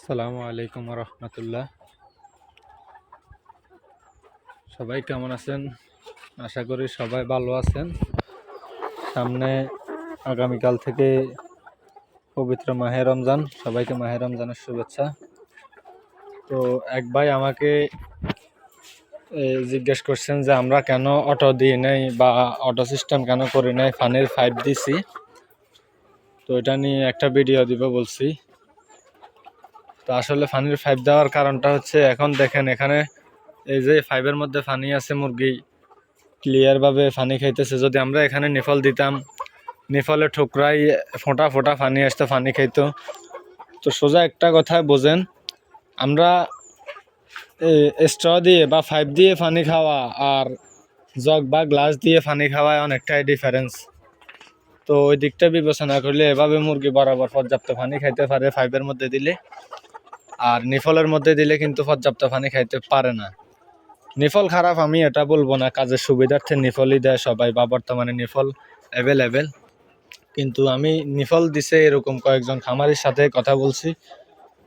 আসসালামু আলাইকুম রহমতুল্লাহ। সবাই কেমন আছেন? আশা করি সবাই ভালো আছেন। সামনে আগামীকাল থেকে পবিত্র মাহে রমজান। সবাইকে মাহে রমজানের শুভেচ্ছা। তো এক ভাই আমাকে জিজ্ঞেস করছেন যে আমরা কেন অটো দিই নাই বা অটো সিস্টেম কেন করি নাই? ফানের ফাইভ দিছি। তো এটা নিয়ে একটা ভিডিও দিব বলছি। তো আসলে ফানির ফাইভ দেওয়ার কারণটা হচ্ছে এখন দেখেন এখানে এই যে ফাইভের মধ্যে ফানি আছে মুরগি। ক্লিয়ারভাবে ফানি খাইতেছে। যদি আমরা এখানে নিফল দিতাম, নিফলে ঠোকরাই ফোঁটা ফোঁটা ফানি আসতো, ফানি খাইতো। তো সোজা একটা কথা বোঝেন, আমরা স্ট্র দিয়ে বা ফাইভ দিয়ে ফানি খাওয়া আর জগ বা গ্লাস দিয়ে ফানি খাওয়ায় অনেকটাই ডিফারেন্স তো ওই দিকটা বিবেচনা করলে এভাবে মুরগি বরাবর পর্যাপ্ত পানি খাইতে পারে ফাইভের মধ্যে দিলে। আর নিফলের মধ্যে দিলে কিন্তু পর্যাপ্ত পানি খাইতে পারে না। নিফল খারাপ, আমি এটা বলব না। কাজের সুবিধার্থে নিফলই দেয় সবাই, বা বর্তমানে নিফল অ্যাভেলেবেল কিন্তু আমি নিফল দিছে এরকম কয়েকজন খামারির সাথে কথা বলছি।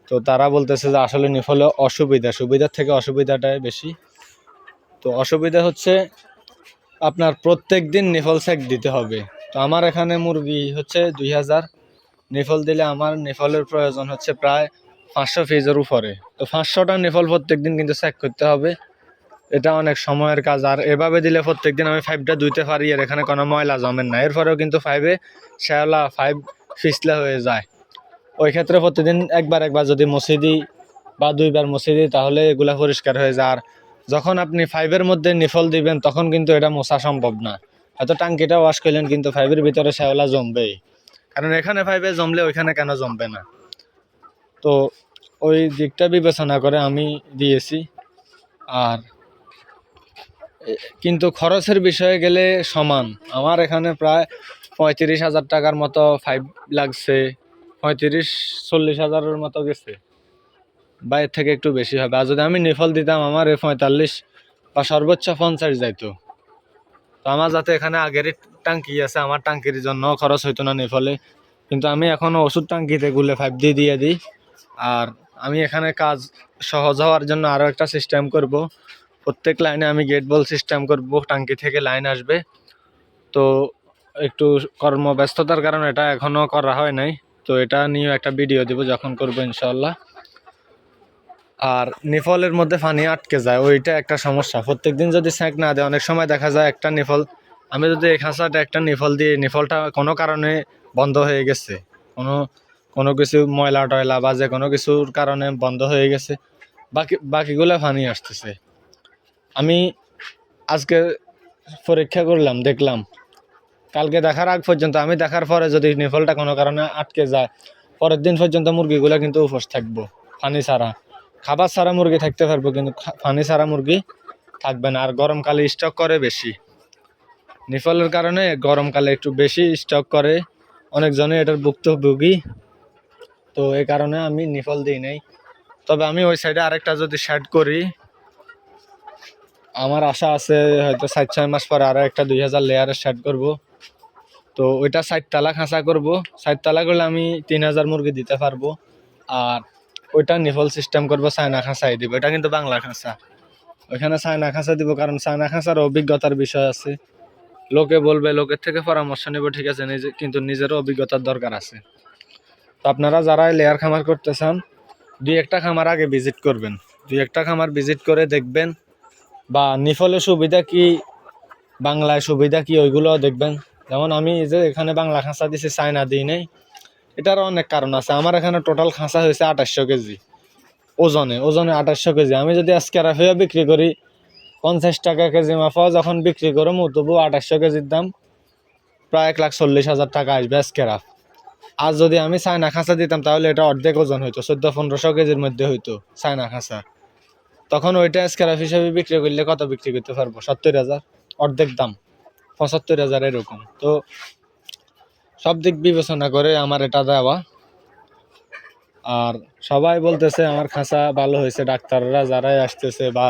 তো তারা বলতেছে যে আসলে নিফলে অসুবিধা। সুবিধার থেকে অসুবিধাটাই বেশি। তো অসুবিধা হচ্ছে আপনার প্রত্যেক দিন নিফল সেক দিতে হবে। তো আমার এখানে মুরগি হচ্ছে দুই হাজার। নিফল দিলে আমার নিফলের প্রয়োজন হচ্ছে প্রায় পাঁচশো পিসের উপরে। তো পাঁচশোটা নিফল প্রত্যেক দিন কিন্তু চেক করতে হবে। এটা অনেক সময়ের কাজ। আর এভাবে দিলে প্রত্যেক দিন আমি ফাইভটা ধুইতে পারি। আর এখানে কোনো ময়লা জমেন না। এরপরেও কিন্তু ফাইভে শ্যাওলা ফাইভ ফিসলা হয়ে যায়। ওই ক্ষেত্রে প্রতিদিন একবার একবার যদি মুছে দিই বা দুইবার মুছে দিই, তাহলে এগুলা পরিষ্কার হয়ে যায়। আর যখন আপনি ফাইভের মধ্যে নিফল দিবেন, তখন কিন্তু এটা মোছা সম্ভব না। হয়তো টাঙ্কিটা ওয়াশ করলেন, কিন্তু ফাইভের ভিতরে শ্যাওলা জমবেই। কারণ এখানে ফাইভে জমলে ওইখানে কেন জমবে না? তো ওই দিকটা বিবেচনা করে আমি দিয়েছি। আর কিন্তু খরচের বিষয়ে গেলে সমান। আমার এখানে প্রায় পঁয়ত্রিশ হাজার টাকার মতো ফাইভ লাগছে। পঁয়ত্রিশ, চল্লিশ হাজারের মতো গেছে। বা এর থেকে একটু বেশি হবে। আর যদি আমি নিফল দিতাম, আমার এই পঁয়তাল্লিশ বা সর্বোচ্চ পঞ্চাশ যাইতো। তো আমার যাতে এখানে আগেরই টাঙ্কি আছে, আমার টাঙ্কির জন্য খরচ হইতো না নিফলে। কিন্তু আমি এখনও ওষুধ টাঙ্কিতে গুলে ফাইভ দিয়ে দিয়ে দিই। আর আমি এখানে কাজ সহজ হওয়ার জন্য আরও একটা সিস্টেম করব। প্রত্যেক লাইনে আমি গেট বল সিস্টেম করব, টাঙ্কি থেকে লাইন আসবে। তো একটু কর্মব্যস্ততার কারণে এটা এখনও করা হয় নাই। তো এটা নিয়ে একটা ভিডিও দিব যখন করব ইনশাল্লাহ আর নিফলের মধ্যে পানি আটকে যায়, ওইটা একটা সমস্যা। প্রত্যেকদিন যদি স্যাঁক না দেয়, অনেক সময় দেখা যায় একটা নিফল, আমি যদি খাঁচাটা একটা নিফল দিয়ে নিফলটা কোনো কারণে বন্ধ হয়ে গেছে। কোনো কোনো কিছু ময়লা টয়লা বা যে কোনো কিছুর কারণে বন্ধ হয়ে গেছে, বাকি, বাকিগুলো পানি আসতেছে। আমি আজকে পরীক্ষা করলাম, দেখলাম। কালকে দেখার আগ পর্যন্ত, আমি দেখার পরে যদি নিফলটা কোনো কারণে আটকে যায়, পরের দিন পর্যন্ত মুরগিগুলো কিন্তু উপোস থাকব, পানি ছাড়া। খাবার ছাড়া মুরগি থাকতে পারব, কিন্তু পানি ছাড়া মুরগি থাকবে না, আর গরমকালে স্টক করে বেশি। নিফলের কারণে গরমকালে একটু বেশি স্টক করে অনেকজনে এটার ভুক্তভোগী। তো এই কারণে আমি নিফল দিই নাই। তবে আমি ওই সাইডে আরেকটা যদি শেড করি, আমার আশা আছে হয়তো সাত, ছয় মাস পরে আরও একটা দুই হাজার লেয়ারের শেড করব। তো ওইটা ষাট তালা খাঁচা করব। ষাট তালা করলে আমি তিন হাজার মুরগি দিতে পারব। আর ওইটা নিফল সিস্টেম করব, চায়না খাঁচাই দিব। এটা কিন্তু বাংলা খাঁচা। ওইখানে চায়না খাঁচা দিব, কারণ চায়না খাঁচার অভিজ্ঞতার বিষয় আছে। লোকে বলবে, লোকের থেকে পরামর্শ নেব, ঠিক আছে, নিজে কিন্তু নিজেরও অভিজ্ঞতার দরকার আছে। তো আপনারা যারা লেয়ার খামার করতে চান, দুই একটা খামার আগে ভিজিট করবেন। দুই একটা খামার ভিজিট করে দেখবেন, বা নিফলের সুবিধা কি, বাংলায় সুবিধা কি ওইগুলো দেখবেন। যেমন আমি যে এখানে বাংলা খাঁচা দিছি, চায়না দিই নেই। এটার অনেক কারণ আছে। আমার এখানে টোটাল খাঁচা হয়েছে আঠাশশো কেজি। ওজনে ওজনে আঠাশশো কেজি। আমি যদি আজকে রাফিয়া বিক্রি করি, পঞ্চাশ টাকা কেজি মাফা, যখন বিক্রি করব তবু আঠাশশো কেজির দাম প্রায় এক লাখ চল্লিশ হাজার টাকা আসবে আজকে রাফ আর যদি আমি চায়না খাঁচা দিতাম, তাহলে এটা অর্ধেক ওজন হইতো, চোদ্দ পনেরোশো কেজির মধ্যে হইতো চায়না খাঁচা। তখন ওইটা স্ক্র্যাপ হিসাবে বিক্রি করলে কত বিক্রি করতে পারব? সত্তর হাজার, অর্ধেক দাম, পঁচাত্তর হাজার এরকম। তো সব দিক বিবেচনা করে আমার এটা দেওয়া। আর সবাই বলতেছে, আমার খাঁচা ভালো হয়েছে, ডাক্তাররা যারাই আসতেছে বা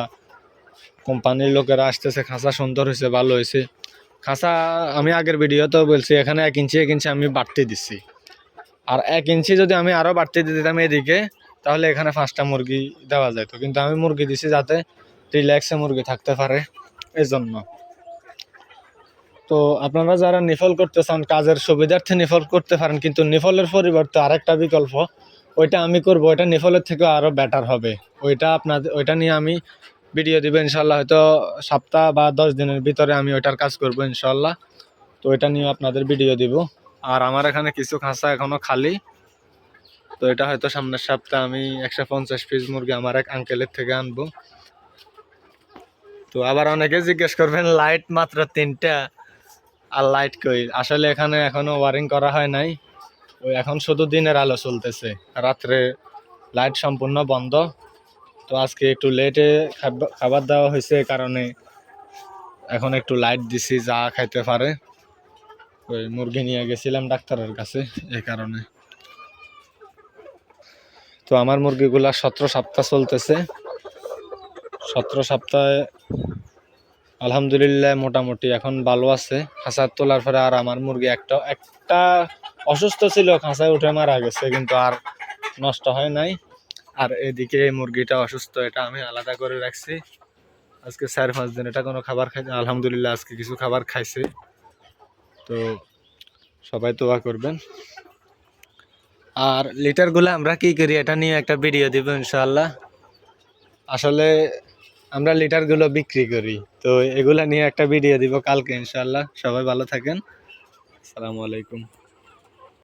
কোম্পানির লোকেরা আসতেছে, খাঁচা সুন্দর হয়েছে, ভালো হয়েছে। খাঁচা আমি আগের ভিডিওতেও বলছি, এখানে এক ইঞ্চি এক ইঞ্চি আমি বাড়তে দিচ্ছি আর এক ইঞ্চি যদি আমি আরও বাড়তে দিতাম এদিকে, তাহলে এখানে পাঁচটা মুরগি দেওয়া যেত। কিন্তু আমি মুরগি দিছি যাতে রিল্যাক্সে মুরগি থাকতে পারে এই জন্য তো আপনারা যারা নিফল করতে চান, কাজের সুবিধার্থে নিফল করতে পারেন, কিন্তু নিফলের পরিবর্তে আরেকটা বিকল্প, ওইটা আমি করব, ওইটা নিফলের থেকে আরও বেটার হবে। ওইটা আপনাদের ওইটা নিয়ে আমি ভিডিও দিব ইনশাল্লাহ হয়তো সপ্তাহ বা দশ দিনের ভিতরে আমি ওইটার কাজ করব ইনশাল্লাহ তো ওইটা নিয়ে আপনাদের ভিডিও দিব। আর আমার এখানে কিছু খাঁচা এখনও খালি। তো এটা হয়তো সামনের সপ্তাহে আমি একশো পঞ্চাশ পিস মুরগি আমার এক আঙ্কেলের থেকে আনব। তো আবার অনেকে জিজ্ঞেস করবেন লাইট মাত্র তিনটা? আর লাইট কই? আসলে এখানে এখনও ওয়ারিং করা হয় নাই। ওই এখন শুধু দিনের আলো চলতেছে। রাত্রে লাইট সম্পূর্ণ বন্ধ। তো আজকে একটু লেটে খাবার দেওয়া হয়েছে কারণে এখন একটু লাইট দিছি, যা খাইতে পারে। ওই মুরগি নিয়ে গেছিলাম ডাক্তারের কাছে এই কারণে। তো আমার মুরগিগুলা সতেরো সপ্তাহ চলতেছে। সতেরো সপ্তাহে আলহামদুলিল্লাহ মোটামুটি এখন ভালো আছে। খাঁচা তোলার পরে আর আমার মুরগি একটা একটা অসুস্থ ছিল খাঁচায় উঠে মারা গেছে, কিন্তু আর নষ্ট হয় নাই। আর এদিকে এই মুরগিটা অসুস্থ, এটা আমি আলাদা করে রাখছি। আজকে চার পাঁচ দিন এটা কোনো খাবার খাই, আলহামদুলিল্লাহ আজকে কিছু খাবার খাইছে। তো সবাই তোয়া করবেন। আর লিটারগুলো আমরা কি করি এটা নিয়ে একটা ভিডিও দিব ইনশাল্লাহ আসলে আমরা লিটারগুলো বিক্রি করি তো এগুলা নিয়ে একটা ভিডিও দিব কালকে ইনশাল্লাহ সবাই ভালো থাকেন। আসসালামু আলাইকুম।